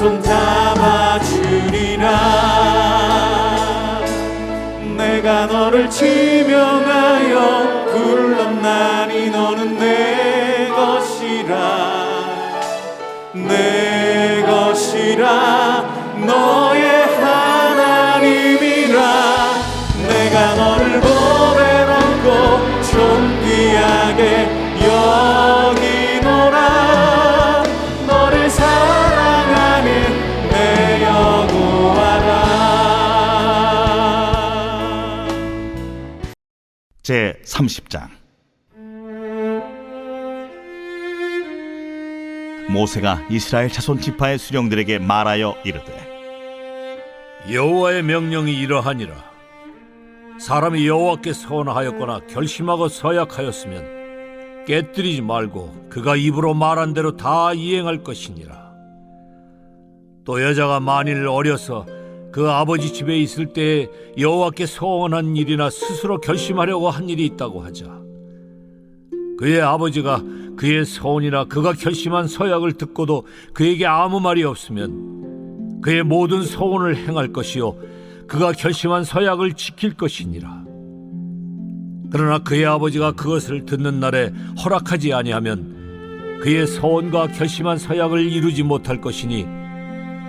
손 잡아 주리라. 내가 너를 지 제 30장. 모세가 이스라엘 자손 지파의 수령들에게 말하여 이르되 여호와의 명령이 이러하니라. 사람이 여호와께 서원하였거나 결심하고 서약하였으면 깨뜨리지 말고 그가 입으로 말한 대로 다 이행할 것이니라. 또 여자가 만일 어려서 그 아버지 집에 있을 때에 여호와께 서원한 일이나 스스로 결심하려고 한 일이 있다고 하자. 그의 아버지가 그의 서원이나 그가 결심한 서약을 듣고도 그에게 아무 말이 없으면 그의 모든 서원을 행할 것이요 그가 결심한 서약을 지킬 것이니라. 그러나 그의 아버지가 그것을 듣는 날에 허락하지 아니하면 그의 서원과 결심한 서약을 이루지 못할 것이니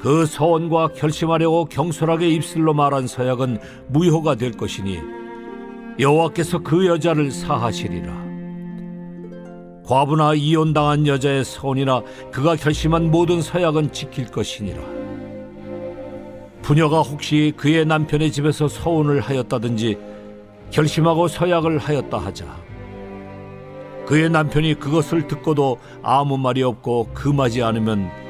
그 서원과 결심하려고 경솔하게 입술로 말한 서약은 무효가 될 것이니 여호와께서 그 여자를 사하시리라. 과부나 이혼당한 여자의 서원이나 그가 결심한 모든 서약은 지킬 것이니라. 부녀가 혹시 그의 남편의 집에서 서원을 하였다든지 결심하고 서약을 하였다 하자. 그의 남편이 그것을 듣고도 아무 말이 없고 금하지 않으면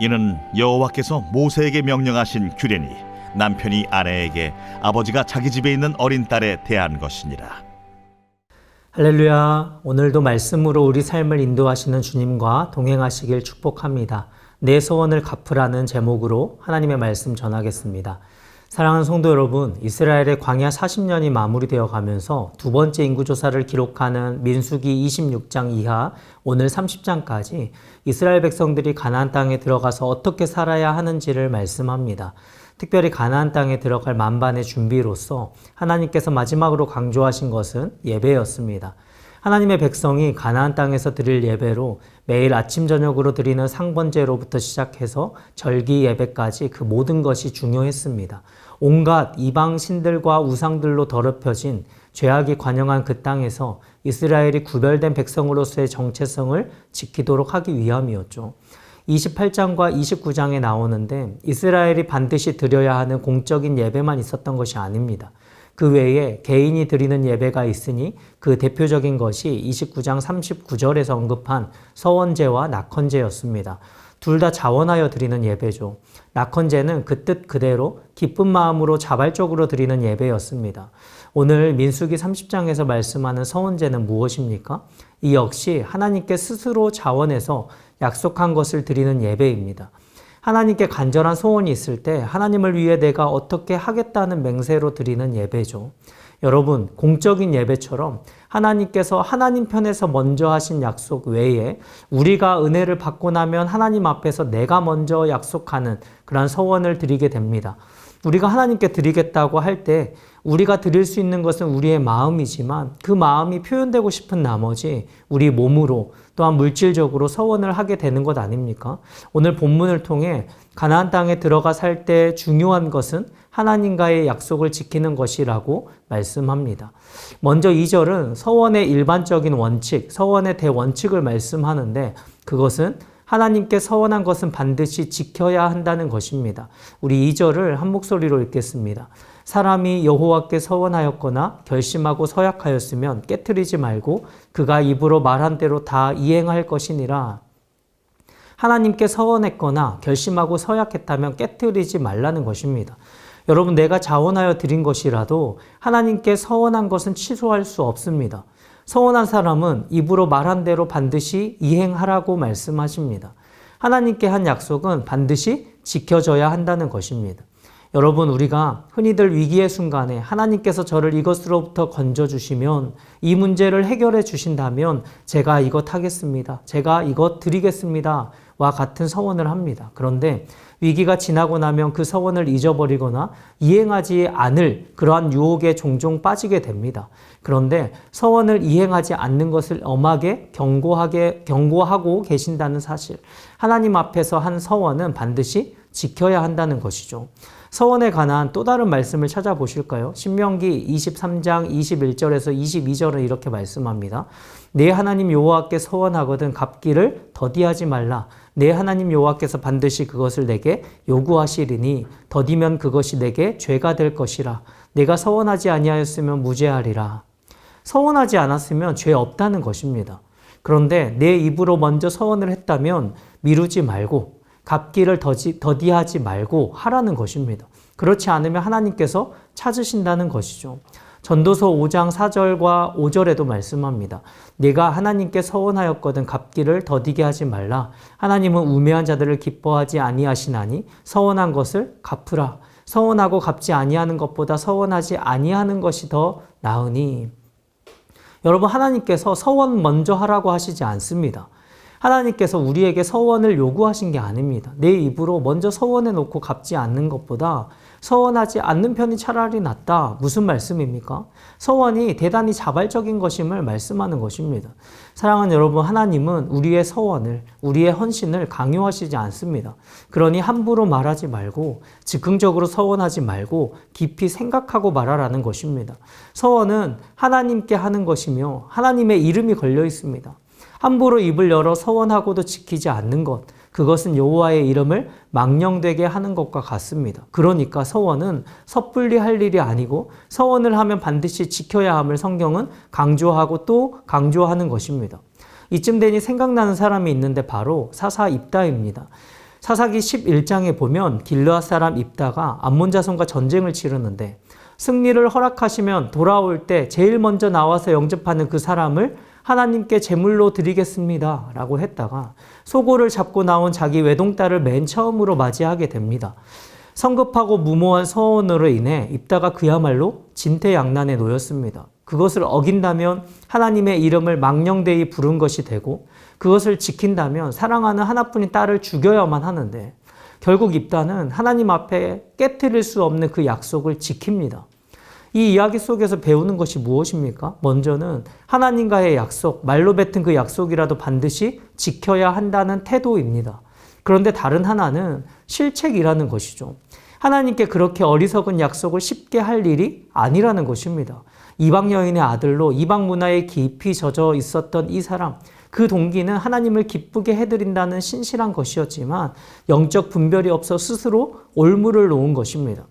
이는 여호와께서 모세에게 명령하신 규례니 남편이 아내에게 아버지가 자기 집에 있는 어린 딸에 대한 것이니라 할렐루야. 오늘도 말씀으로 우리 삶을 인도하시는 주님과 동행하시길 축복합니다. 내 소원을 갚으라는 제목으로 하나님의 말씀 전하겠습니다. 사랑하는 성도 여러분, 이스라엘의 광야 40년이 마무리되어 가면서 두 번째 인구조사를 기록하는 민수기 26장 이하 오늘 30장까지 이스라엘 백성들이 가나안 땅에 들어가서 어떻게 살아야 하는지를 말씀합니다. 특별히 가나안 땅에 들어갈 만반의 준비로서 하나님께서 마지막으로 강조하신 것은 예배였습니다. 하나님의 백성이 가나안 땅에서 드릴 예배로 매일 아침 저녁으로 드리는 상번제로부터 시작해서 절기 예배까지 그 모든 것이 중요했습니다. 온갖 이방 신들과 우상들로 더럽혀진 죄악이 관영한 그 땅에서 이스라엘이 구별된 백성으로서의 정체성을 지키도록 하기 위함이었죠. 28장과 29장에 나오는데 이스라엘이 반드시 드려야 하는 공적인 예배만 있었던 것이 아닙니다. 그 외에 개인이 드리는 예배가 있으니 그 대표적인 것이 29장 39절에서 언급한 서원제와 낙헌제였습니다. 둘 다 자원하여 드리는 예배죠. 낙헌제는 그 뜻 그대로 기쁜 마음으로 자발적으로 드리는 예배였습니다. 오늘 민수기 30장에서 말씀하는 서원제는 무엇입니까? 이 역시 하나님께 스스로 자원해서 약속한 것을 드리는 예배입니다. 하나님께 간절한 소원이 있을 때 하나님을 위해 내가 어떻게 하겠다는 맹세로 드리는 예배죠. 여러분, 공적인 예배처럼 하나님께서 하나님 편에서 먼저 하신 약속 외에 우리가 은혜를 받고 나면 하나님 앞에서 내가 먼저 약속하는 그러한 서원을 드리게 됩니다. 우리가 하나님께 드리겠다고 할 때 우리가 드릴 수 있는 것은 우리의 마음이지만 그 마음이 표현되고 싶은 나머지 우리 몸으로 또한 물질적으로 서원을 하게 되는 것 아닙니까? 오늘 본문을 통해 가나안 땅에 들어가 살 때 중요한 것은 하나님과의 약속을 지키는 것이라고 말씀합니다. 먼저 2절은 서원의 일반적인 원칙, 서원의 대원칙을 말씀하는데 그것은 하나님께 서원한 것은 반드시 지켜야 한다는 것입니다. 우리 2절을 한 목소리로 읽겠습니다. 사람이 여호와께 서원하였거나 결심하고 서약하였으면 깨뜨리지 말고 그가 입으로 말한 대로 다 이행할 것이니라. 하나님께 서원했거나 결심하고 서약했다면 깨뜨리지 말라는 것입니다. 여러분, 내가 자원하여 드린 것이라도 하나님께 서원한 것은 취소할 수 없습니다. 서원한 사람은 입으로 말한 대로 반드시 이행하라고 말씀하십니다. 하나님께 한 약속은 반드시 지켜져야 한다는 것입니다. 여러분, 우리가 흔히들 위기의 순간에 하나님께서 저를 이것으로부터 건져주시면 이 문제를 해결해 주신다면 제가 이것 하겠습니다. 제가 이것 드리겠습니다. 와 같은 서원을 합니다. 그런데 위기가 지나고 나면 그 서원을 잊어버리거나 이행하지 않을 그러한 유혹에 종종 빠지게 됩니다. 그런데 서원을 이행하지 않는 것을 엄하게 경고하게 경고하고 계신다는 사실. 하나님 앞에서 한 서원은 반드시 지켜야 한다는 것이죠. 서원에 관한 또 다른 말씀을 찾아보실까요? 신명기 23장 21절에서 22절은 이렇게 말씀합니다. 내 하나님 여호와께 서원하거든 갚기를 더디하지 말라. 내 하나님 여호와께서 반드시 그것을 내게 요구하시리니 더디면 그것이 내게 죄가 될 것이라. 내가 서원하지 아니하였으면 무죄하리라. 서원하지 않았으면 죄 없다는 것입니다. 그런데 내 입으로 먼저 서원을 했다면 미루지 말고 갚기를 더지, 더디하지 말고 하라는 것입니다. 그렇지 않으면 하나님께서 찾으신다는 것이죠. 전도서 5장 4절과 5절에도 말씀합니다. 내가 하나님께 서원하였거든 갚기를 더디게 하지 말라. 하나님은 우매한 자들을 기뻐하지 아니하시나니 서원한 것을 갚으라. 서원하고 갚지 아니하는 것보다 서원하지 아니하는 것이 더 나으니. 여러분 하나님께서 서원 먼저 하라고 하시지 않습니다. 하나님께서 우리에게 서원을 요구하신 게 아닙니다. 내 입으로 먼저 서원해 놓고 갚지 않는 것보다 서원하지 않는 편이 차라리 낫다. 무슨 말씀입니까? 서원이 대단히 자발적인 것임을 말씀하는 것입니다. 사랑하는 여러분, 하나님은 우리의 서원을, 우리의 헌신을 강요하시지 않습니다. 그러니 함부로 말하지 말고, 즉흥적으로 서원하지 말고, 깊이 생각하고 말하라는 것입니다. 서원은 하나님께 하는 것이며, 하나님의 이름이 걸려 있습니다. 함부로 입을 열어 서원하고도 지키지 않는 것, 그것은 여호와의 이름을 망령되게 하는 것과 같습니다. 그러니까 서원은 섣불리 할 일이 아니고 서원을 하면 반드시 지켜야 함을 성경은 강조하고 또 강조하는 것입니다. 이쯤 되니 생각나는 사람이 있는데 바로 사사 입다입니다. 사사기 11장에 보면 길르앗 사람 입다가 암몬 자손과 전쟁을 치르는데 승리를 허락하시면 돌아올 때 제일 먼저 나와서 영접하는 그 사람을 하나님께 제물로 드리겠습니다. 라고 했다가 소고를 잡고 나온 자기 외동딸을 맨 처음으로 맞이하게 됩니다. 성급하고 무모한 서원으로 인해 입다가 그야말로 진퇴양난에 놓였습니다. 그것을 어긴다면 하나님의 이름을 망령되이 부른 것이 되고 그것을 지킨다면 사랑하는 하나뿐인 딸을 죽여야만 하는데 결국 입다는 하나님 앞에 깨뜨릴 수 없는 그 약속을 지킵니다. 이 이야기 속에서 배우는 것이 무엇입니까? 먼저는 하나님과의 약속, 말로 뱉은 그 약속이라도 반드시 지켜야 한다는 태도입니다. 그런데 다른 하나는 실책이라는 것이죠. 하나님께 그렇게 어리석은 약속을 쉽게 할 일이 아니라는 것입니다. 이방 여인의 아들로 이방 문화에 깊이 젖어 있었던 이 사람, 그 동기는 하나님을 기쁘게 해드린다는 신실한 것이었지만 영적 분별이 없어 스스로 올무를 놓은 것입니다.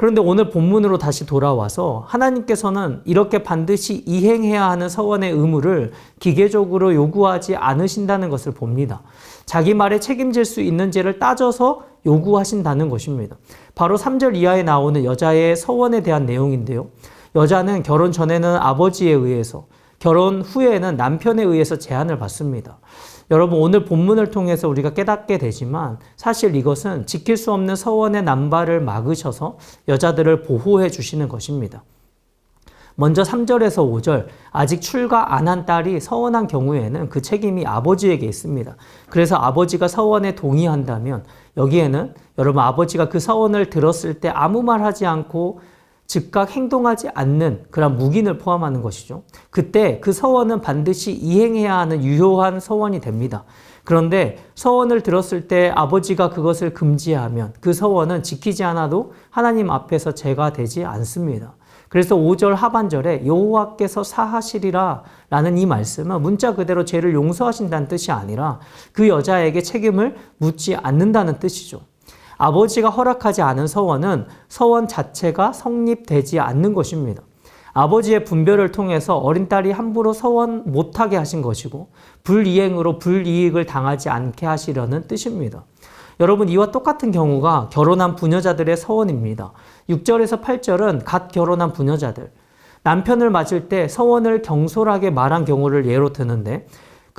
그런데 오늘 본문으로 다시 돌아와서 하나님께서는 이렇게 반드시 이행해야 하는 서원의 의무를 기계적으로 요구하지 않으신다는 것을 봅니다. 자기 말에 책임질 수 있는지를 따져서 요구하신다는 것입니다. 바로 3절 이하에 나오는 여자의 서원에 대한 내용인데요. 여자는 결혼 전에는 아버지에 의해서, 결혼 후에는 남편에 의해서 제한을 받습니다. 여러분, 오늘 본문을 통해서 우리가 깨닫게 되지만 사실 이것은 지킬 수 없는 서원의 남발을 막으셔서 여자들을 보호해 주시는 것입니다. 먼저 3절에서 5절, 아직 출가 안 한 딸이 서원한 경우에는 그 책임이 아버지에게 있습니다. 그래서 아버지가 서원에 동의한다면 여기에는 여러분 아버지가 그 서원을 들었을 때 아무 말 하지 않고 즉각 행동하지 않는 그런 묵인을 포함하는 것이죠. 그때 그 서원은 반드시 이행해야 하는 유효한 서원이 됩니다. 그런데 서원을 들었을 때 아버지가 그것을 금지하면 그 서원은 지키지 않아도 하나님 앞에서 죄가 되지 않습니다. 그래서 5절 하반절에 여호와께서 사하시리라 라는 이 말씀은 문자 그대로 죄를 용서하신다는 뜻이 아니라 그 여자에게 책임을 묻지 않는다는 뜻이죠. 아버지가 허락하지 않은 서원은 서원 자체가 성립되지 않는 것입니다. 아버지의 분별을 통해서 어린 딸이 함부로 서원 못하게 하신 것이고 불이행으로 불이익을 당하지 않게 하시려는 뜻입니다. 여러분 이와 똑같은 경우가 결혼한 부녀자들의 서원입니다. 6절에서 8절은 갓 결혼한 부녀자들 남편을 맞을 때 서원을 경솔하게 말한 경우를 예로 드는데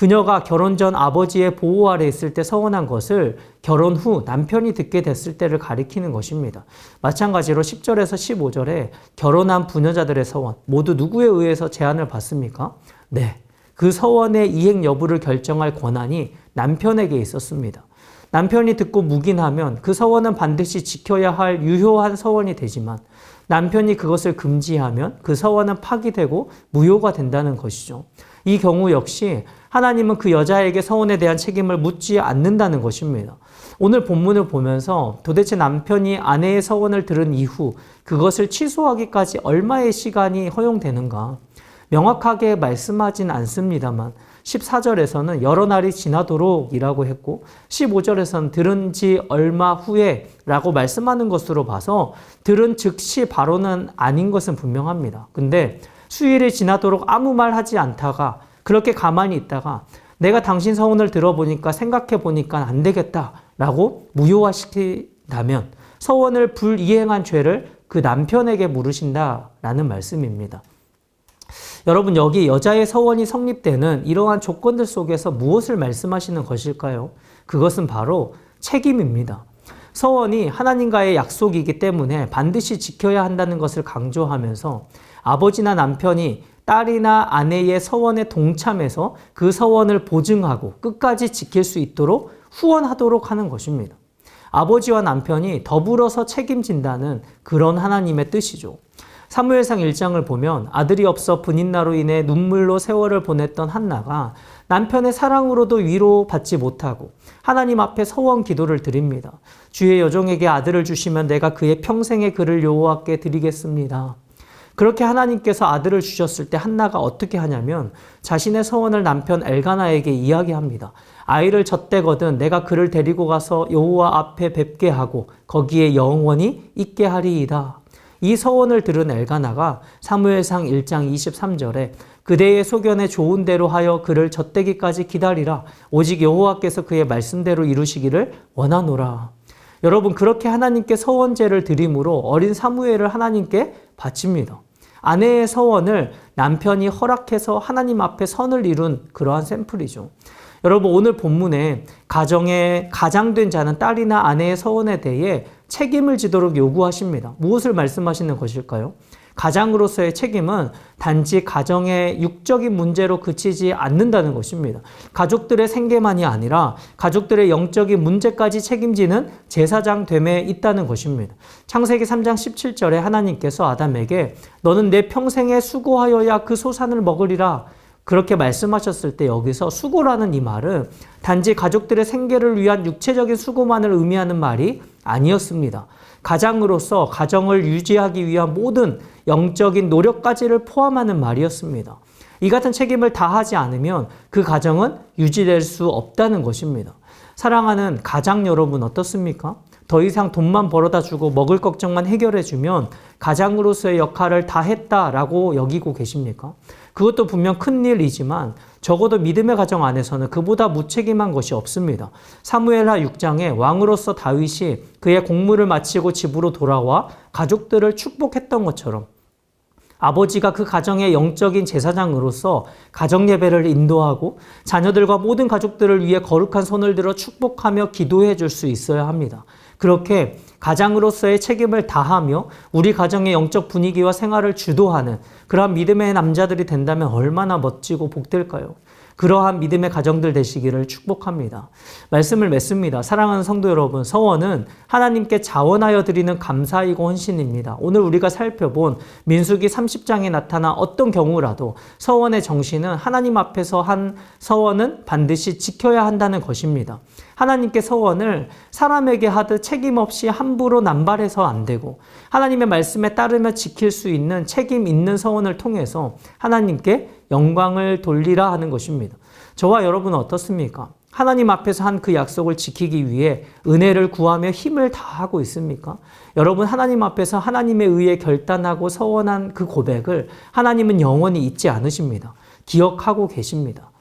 그녀가 결혼 전 아버지의 보호 아래 있을 때 서원한 것을 결혼 후 남편이 듣게 됐을 때를 가리키는 것입니다. 마찬가지로 10절에서 15절에 결혼한 부녀자들의 서원 모두 누구에 의해서 제한을 받습니까? 네. 그 서원의 이행 여부를 결정할 권한이 남편에게 있었습니다. 남편이 듣고 묵인하면 그 서원은 반드시 지켜야 할 유효한 서원이 되지만 남편이 그것을 금지하면 그 서원은 파기되고 무효가 된다는 것이죠. 이 경우 역시 하나님은 그 여자에게 서원에 대한 책임을 묻지 않는다는 것입니다. 오늘 본문을 보면서 도대체 남편이 아내의 서원을 들은 이후 그것을 취소하기까지 얼마의 시간이 허용되는가? 명확하게 말씀하진 않습니다만 14절에서는 여러 날이 지나도록 이라고 했고 15절에서는 들은 지 얼마 후에 라고 말씀하는 것으로 봐서 들은 즉시 바로는 아닌 것은 분명합니다. 근데 수일이 지나도록 아무 말 하지 않다가 그렇게 가만히 있다가 내가 당신 서원을 들어보니까 생각해 보니까 안 되겠다 라고 무효화시킨다면 서원을 불이행한 죄를 그 남편에게 물으신다라는 말씀입니다. 여러분 여기 여자의 서원이 성립되는 이러한 조건들 속에서 무엇을 말씀하시는 것일까요? 그것은 바로 책임입니다. 서원이 하나님과의 약속이기 때문에 반드시 지켜야 한다는 것을 강조하면서 아버지나 남편이 딸이나 아내의 서원에 동참해서 그 서원을 보증하고 끝까지 지킬 수 있도록 후원하도록 하는 것입니다. 아버지와 남편이 더불어서 책임진다는 그런 하나님의 뜻이죠. 사무엘상 1장을 보면 아들이 없어 분인나로 인해 눈물로 세월을 보냈던 한나가 남편의 사랑으로도 위로받지 못하고 하나님 앞에 서원 기도를 드립니다. 주의 여종에게 아들을 주시면 내가 그의 평생의 그를 여호와께 드리겠습니다. 그렇게 하나님께서 아들을 주셨을 때 한나가 어떻게 하냐면 자신의 서원을 남편 엘가나에게 이야기합니다. 아이를 젖대거든 내가 그를 데리고 가서 여호와 앞에 뵙게 하고 거기에 영원히 있게 하리이다. 이 서원을 들은 엘가나가 사무엘상 1장 23절에 그대의 소견에 좋은 대로 하여 그를 젖대기까지 기다리라 오직 여호와께서 그의 말씀대로 이루시기를 원하노라. 여러분 그렇게 하나님께 서원제를 드림으로 어린 사무엘을 하나님께 바칩니다. 아내의 서원을 남편이 허락해서 하나님 앞에 선을 이룬 그러한 샘플이죠. 여러분 오늘 본문에 가정에 가장된 자는 딸이나 아내의 서원에 대해 책임을 지도록 요구하십니다. 무엇을 말씀하시는 것일까요? 가장으로서의 책임은 단지 가정의 육적인 문제로 그치지 않는다는 것입니다. 가족들의 생계만이 아니라 가족들의 영적인 문제까지 책임지는 제사장 됨에 있다는 것입니다. 창세기 3장 17절에 하나님께서 아담에게 너는 내 평생에 수고하여야 그 소산을 먹으리라 그렇게 말씀하셨을 때 여기서 수고라는 이 말은 단지 가족들의 생계를 위한 육체적인 수고만을 의미하는 말이 아니었습니다. 가장으로서 가정을 유지하기 위한 모든 영적인 노력까지를 포함하는 말이었습니다. 이 같은 책임을 다하지 않으면 그 가정은 유지될 수 없다는 것입니다. 사랑하는 가장 여러분 어떻습니까? 더 이상 돈만 벌어다 주고 먹을 걱정만 해결해 주면 가장으로서의 역할을 다 했다라고 여기고 계십니까? 그것도 분명 큰 일이지만 적어도 믿음의 가정 안에서는 그보다 무책임한 것이 없습니다. 사무엘하 6장에 왕으로서 다윗이 그의 공무를 마치고 집으로 돌아와 가족들을 축복했던 것처럼 아버지가 그 가정의 영적인 제사장으로서 가정 예배를 인도하고 자녀들과 모든 가족들을 위해 거룩한 손을 들어 축복하며 기도해 줄 수 있어야 합니다. 그렇게 가장으로서의 책임을 다하며 우리 가정의 영적 분위기와 생활을 주도하는 그러한 믿음의 남자들이 된다면 얼마나 멋지고 복될까요? 그러한 믿음의 가정들 되시기를 축복합니다. 말씀을 맺습니다. 사랑하는 성도 여러분, 서원은 하나님께 자원하여 드리는 감사이고 헌신입니다. 오늘 우리가 살펴본 민수기 30장에 나타난 어떤 경우라도 서원의 정신은 하나님 앞에서 한 서원은 반드시 지켜야 한다는 것입니다. 하나님께 서원을 사람에게 하듯 책임 없이 함부로 남발해서 안 되고 하나님의 말씀에 따르며 지킬 수 있는 책임 있는 서원을 통해서 하나님께 영광을 돌리라 하는 것입니다. 저와 여러분은 어떻습니까? 하나님 앞에서 한 그 약속을 지키기 위해 은혜를 구하며 힘을 다하고 있습니까? 여러분 하나님 앞에서 하나님의 의에 결단하고 서원한 그 고백을 하나님은 영원히 잊지 않으십니다. 기억하고 계십니다.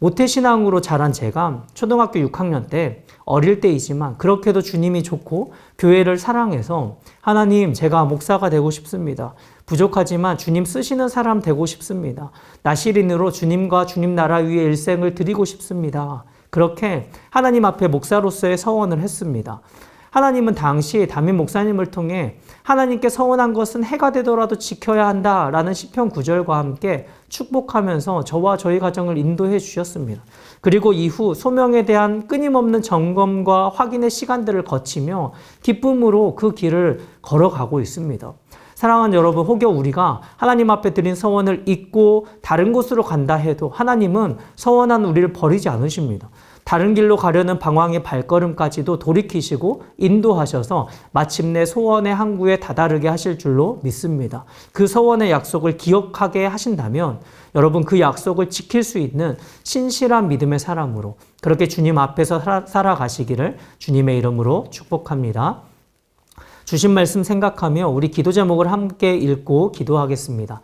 모태신앙으로 자란 제가 초등학교 6학년 때 어릴 때이지만 그렇게도 주님이 좋고 교회를 사랑해서 하나님 제가 목사가 되고 싶습니다. 부족하지만 주님 쓰시는 사람 되고 싶습니다. 나시린으로 주님과 주님 나라 위에 일생을 드리고 싶습니다. 그렇게 하나님 앞에 목사로서의 서원을 했습니다. 하나님은 당시 담임 목사님을 통해 하나님께 서원한 것은 해가 되더라도 지켜야 한다라는 시편 구절과 함께 축복하면서 저와 저희 가정을 인도해 주셨습니다. 그리고 이후 소명에 대한 끊임없는 점검과 확인의 시간들을 거치며 기쁨으로 그 길을 걸어가고 있습니다. 사랑하는 여러분, 혹여 우리가 하나님 앞에 드린 서원을 잊고 다른 곳으로 간다 해도 하나님은 서원한 우리를 버리지 않으십니다. 다른 길로 가려는 방황의 발걸음까지도 돌이키시고 인도하셔서 마침내 소원의 항구에 다다르게 하실 줄로 믿습니다. 그 서원의 약속을 기억하게 하신다면 여러분 그 약속을 지킬 수 있는 신실한 믿음의 사람으로 그렇게 주님 앞에서 살아, 살아가시기를 주님의 이름으로 축복합니다. 주신 말씀 생각하며 우리 기도 제목을 함께 읽고 기도하겠습니다.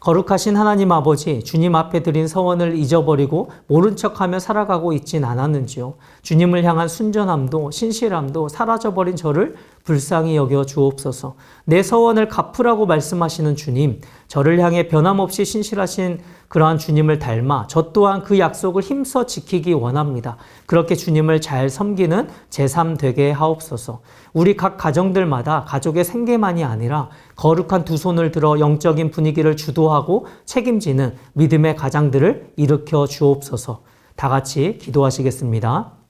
거룩하신 하나님 아버지, 주님 앞에 드린 서원을 잊어버리고 모른 척하며 살아가고 있진 않았는지요. 주님을 향한 순전함도 신실함도 사라져버린 저를 불쌍히 여겨 주옵소서. 내 서원을 갚으라고 말씀하시는 주님, 저를 향해 변함없이 신실하신 그러한 주님을 닮아 저 또한 그 약속을 힘써 지키기 원합니다. 그렇게 주님을 잘 섬기는 제3 되게 하옵소서. 우리 각 가정들마다 가족의 생계만이 아니라 거룩한 두 손을 들어 영적인 분위기를 주도하고 책임지는 믿음의 가장들을 일으켜 주옵소서. 다 같이 기도하시겠습니다.